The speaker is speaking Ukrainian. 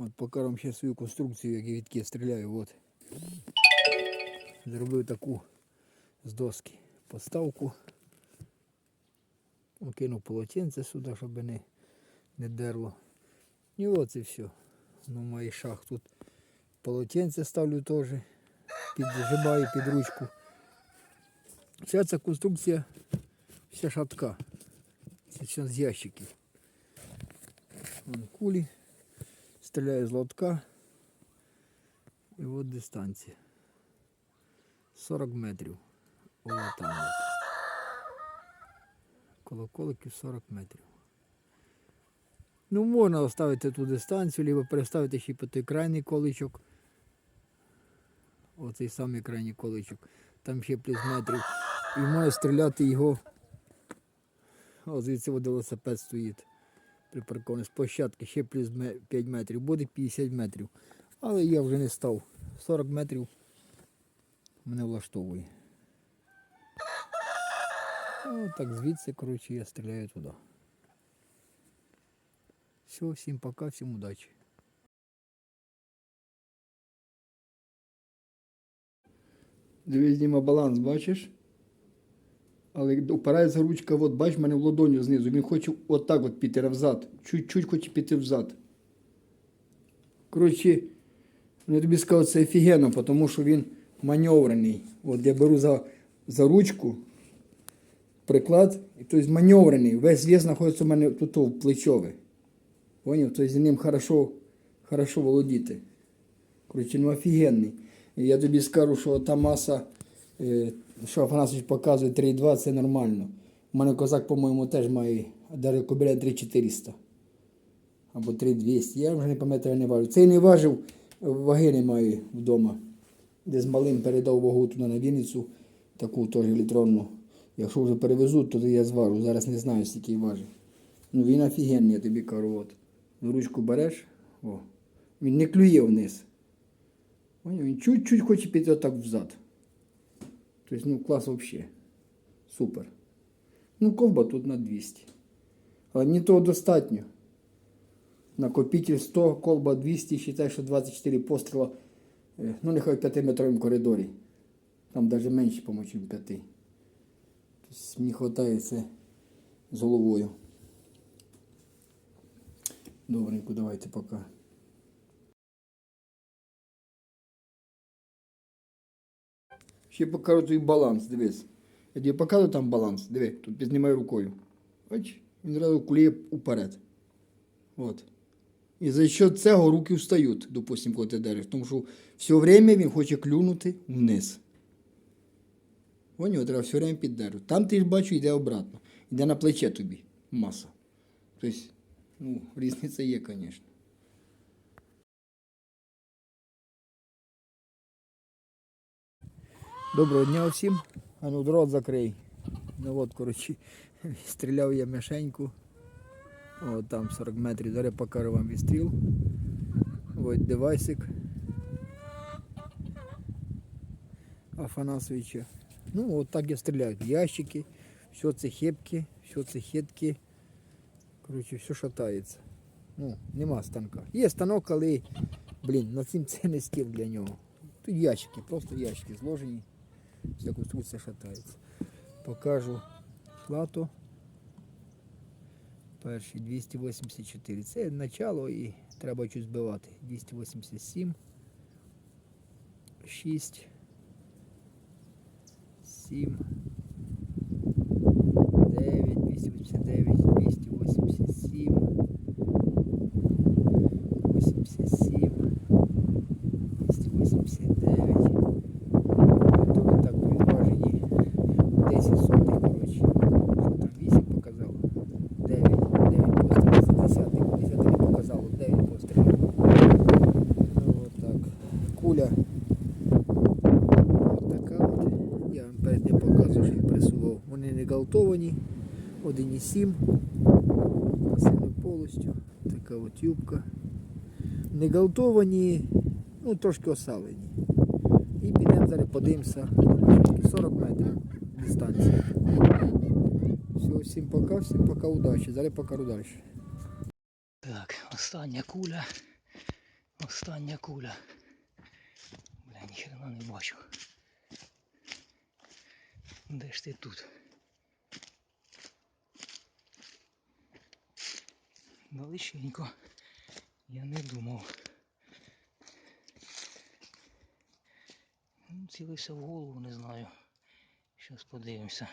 От вам ще свою конструкцію, як я відки стріляю. От. Зробив таку з доски поставку. Кинув полотенце сюди, щоб не, не дерло. І от і все. Ну, має шах тут полотенце ставлю теж. Піджимаю під ручку. Вся ця конструкція вся шатка. Це з ящиків. Вон кулі. Стріляю з лотка. І от дистанція. 40 метрів. О, там. Коло коликів 40 метрів. Ну, можна оставити ту дистанцію, либо переставити ще по той крайній количок. Оцей самий крайній количок. Там ще плюс метрів. І має стріляти його. О, звідси велосипед стоїть. Припаркований з площадки ще плюс 5 метрів. Буде 50 метрів. Але я вже не став. 40 метрів мене влаштовує. Ну, так звідси, коротше, я стріляю туди. Все, всім пока, всім удачі. Дивись, Діма, баланс, бачиш? Але опирається ручка, от бачиш, в мене в ладоню знизу. Він хоче отак от піти взад. Чуть-чуть хоче піти взад. Коротше, я тобі сказав, це офігенно, тому що він маневрений. От я беру за, за ручку, приклад, і тобто маневрений. Весь вес знаходиться у мене тут в плечове. Поняв? Тобто з ним хорошо, хорошо володіти. Коротше, ну офігенний. І я тобі скажу, що та маса, що Афанасович показує 3,2, це нормально. У мене козак, по-моєму, теж має навіть кобиля 3,400. Або 3,200. Я вже не пам'ятаю, не важу. Цей не важив, ваги немає вдома. Де з малим передав вагу туди на Вінницю, таку теж електронну. Якщо вже перевезуть, то я зважу. Зараз не знаю, скільки важить. Ну він офігенний, я тобі кажу. От. Ручку береш, о. він не клює вниз. Він чуть-чуть хоче піти отак взад. Тобто, ну, клас взагалі. Супер. Ну, ковба тут на 200. Але не того достатньо. Накопитель 100, колба 200, считай, що 24 постріла. е, Ну, нехай в 5-метровому коридорі. Там навіть менше, по-моєму, ніж 5. Тобто мені вистачає це з головою. Добренько, давайте пока. Ще покажу твій баланс, дивись. Я тобі покажу там баланс, диви, тут піднімай рукою. Бач, він одразу куліє уперед. От. І за що цього руки встають, допустим, коли ти держиш. Тому що все время він хоче клюнути вниз. Поняв, треба все время піддержувати. Там ти ж бачу, йде обратно. Йде на плече тобі маса. Тобто, ну, різниця є, звісно. Доброго дня всім. А ну рот закрий. Ну от, коротше, стріляв я мишеньку. От там 40 метрів. Зараз покажу вам відстріл. Ось девайсик. Афанасовича. Ну, от так я стріляю. Ящики, все це хепки, все це хетки. Коротше, все шатається. Ну, нема станка. Є станок, але, блін, на цим це не стіл для нього. Тут ящики, просто ящики зложені. Вся конструкція шатається. Покажу плату. Перший 284. Це начало і треба щось збивати. 287. 6. 7. 9, 289, 287. 87. 289. То ви так відважені 10 сотих, коротше. Що там 8 показав? 9, 9 пострілів, це 10, 10 не показало, 9 пострілів. Ну от так. Куля. От така от. Я вам перед тим показував, що їх пресував. Вони не галтовані. 1,7. Насильно повністю. Така от юбка. Не галтовані, ну трошки осалені. І підемо зараз подивимося. 40 метрів дистанція. Все, всім пока, всім пока, удачі. Зараз покажу далі. Так, остання куля. Остання куля. Бля, ніхрена не бачу. Де ж ти тут? Далеченько. Я не думав. Ну, Цілився в голову, не знаю. Щас подивимося.